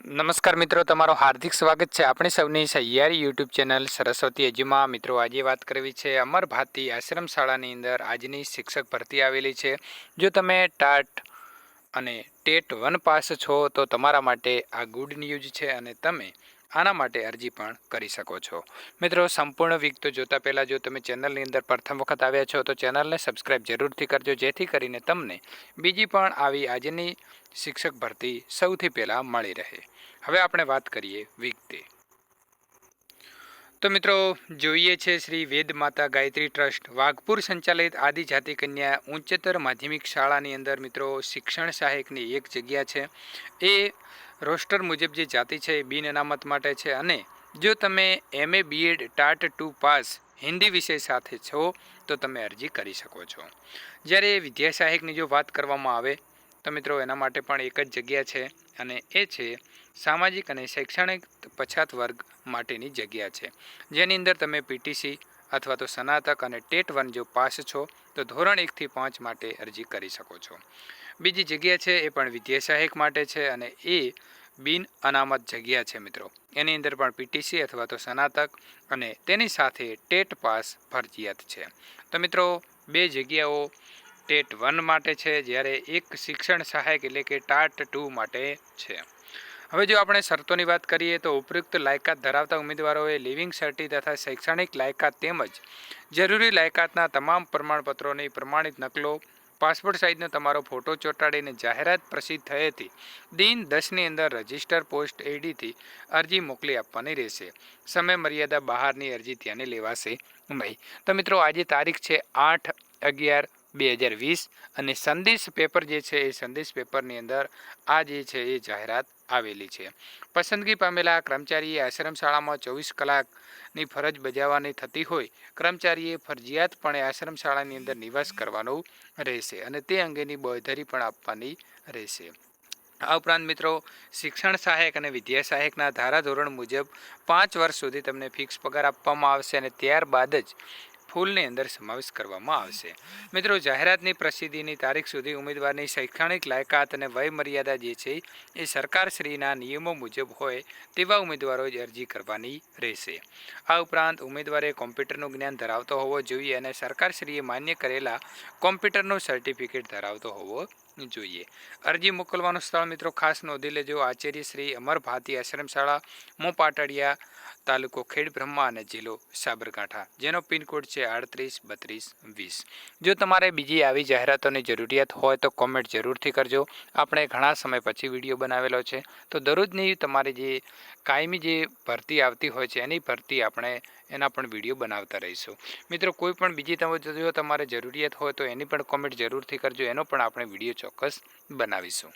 નમસ્કાર મિત્રો, તમારો હાર્દિક સ્વાગત છે આપણી સૌની સહિયારી યુટ્યુબ ચેનલ સરસ્વતી અજીમાં. મિત્રો, આજે વાત કરવી છે અમર ભારતી આશ્રમ શાળાની અંદર આજની શિક્ષક ભરતી આવેલી છે. જો તમે ટાટ અને ટેટ વન પાસ છો તો તમારા માટે આ ગુડ ન્યૂઝ છે અને તમે આના માટે અરજી પણ કરી શકો છો. મિત્રો, સંપૂર્ણ વિગતો જોતા પહેલાં જો તમે ચેનલની અંદર પ્રથમ વખત આવ્યા છો, તો ચેનલને સબસ્ક્રાઇબ જરૂરથી કરજો, જેથી કરીને તમને બીજી પણ આવી આજની શિક્ષક ભરતી સૌથી પહેલાં મળી રહે. હવે આપણે વાત કરીએ વિગતે. તો મિત્રો, જોઈએ છે શ્રી વેદ માતા ગાયત્રી ટ્રસ્ટ, વાઘપુર સંચાલિત આદિજાતિ કન્યા ઉચ્ચતર માધ્યમિક શાળાની અંદર મિત્રો શિક્ષણ સહાયકની એક જગ્યા છે. એ રોસ્ટર મુજબ જે જાતિ છે એ બિન અનામત માટે છે અને જો તમે M A B Ed TAT two pass Hindi વિષય સાથે છો, તો તમે અરજી કરી શકો છો. જ્યારે વિદ્યા સહાયકની જો વાત કરવામાં આવે તો મિત્રો, એના માટે પણ એક જ જગ્યા છે અને એ છે સામાજિક અને શૈક્ષણિક પછાત વર્ગ માટેની જગ્યા છે. જેની અંદર તમે પીટીસી અથવા તો સ્નાતક અને ટેટ વન જો પાસ છો, તો ધોરણ એકથી પાંચ માટે અરજી કરી શકો છો. બીજી જગ્યા છે, એ પણ વિદ્યા સહાયક માટે છે અને એ બિન અનામત જગ્યા છે મિત્રો. એની અંદર પણ પીટીસી અથવા તો સ્નાતક અને તેની સાથે ટેટ પાસ ફરજિયાત છે. તો મિત્રો, બે જગ્યાઓ ટેટ વન માટે છે, જ્યારે એક શિક્ષણ સહાયક એટલે કે ટાટ ટુ માટે છે. હવે જો આપણે શરતોની વાત કરીએ તો ઉપયુક્ત લાયકાત ધરાવતા ઉમેદવારોએ લિવિંગ સર્ટી તથા શૈક્ષણિક લાયકાત તેમજ જરૂરી લાયકાતના તમામ પ્રમાણપત્રોની પ્રમાણિત નકલો, પાસપોર્ટ સાઇઝનો તમારો ફોટો ચોંટાડીને જાહેરાત પ્રસિદ્ધ થયેથી દિન દસની અંદર રજિસ્ટર પોસ્ટ એડીથી અરજી મોકલી આપવાની રહેશે. સમય મર્યાદા બહારની અરજી ત્યાંને લેવાશે નહીં. તો મિત્રો, આજે તારીખ છે આઠ અગિયાર બે હજાર વીસ અને સંદેશ પેપર જે છે એ સંદેશ પેપરની અંદર આ જે છે એ જાહેરાત આવેલી છે. પસંદગી પામેલા કર્મચારીએ આશ્રમ શાળામાં ચોવીસ કલાકની ફરજ બજાવવાની થતી હોય, કર્મચારીએ ફરજિયાતપણે આશ્રમ શાળાની અંદર નિવાસ કરવાનો રહેશે અને તે અંગેની બોયધરી પણ આપવાની રહેશે. આ ઉપરાંત મિત્રો, શિક્ષણ સહાયક અને વિદ્યા સહાયકના ધારાધોરણ મુજબ પાંચ વર્ષ સુધી તમને ફિક્સ પગાર આપવામાં આવશે અને ત્યારબાદ જ ફૂલની અંદર સમાવેશ કરવામાં આવશે. મિત્રો, જાહેરાતની પ્રસિદ્ધિની તારીખ સુધી ઉમેદવારની શૈક્ષણિક લાયકાત અને વય મર્યાદા જે છે, એ સરકારશ્રીના નિયમો મુજબ હોય તેવા ઉમેદવારો જ અરજી કરવાની રહેશે. આ ઉપરાંત ઉમેદવારે કોમ્પ્યુટરનું જ્ઞાન ધરાવતો હોવો જોઈએ અને સરકારશ્રીએ માન્ય કરેલા કોમ્પ્યુટરનું સર્ટિફિકેટ ધરાવતો હોવો જોઈએ. અરજી મોકલવાનું સ્થળ મિત્રો ખાસ નોંધી લેજો. આચાર્ય શ્રી અમર ભારતી આશ્રમશાળા, મો પાટડિયા તાલુકો ખેડ, બ્રહ્મા અને જિલ્લો સાબરકાંઠા. જેનો પિનકોડ છે આડત્રીસ, બત્રીસ, વીસ. જો તમારે બીજી આવી જાહેરાતોની જરૂરિયાત હોય તો કોમેન્ટ જરૂરથી કરજો. આપણે ઘણા સમય પછી વીડિયો બનાવેલો છે. તો દરરોજની તમારી જે કાયમી જે ભરતી આવતી હોય છે, એની ભરતી આપણે એના પણ વીડિયો બનાવતા રહીશું. મિત્રો કોઈ પણ બીજી જો તમારે જરૂરિયાત હોય તો એની પણ કોમેન્ટ જરૂરથી કરજો. એનો પણ આપણે વીડિયો ચોક્કસ બનાવીશું.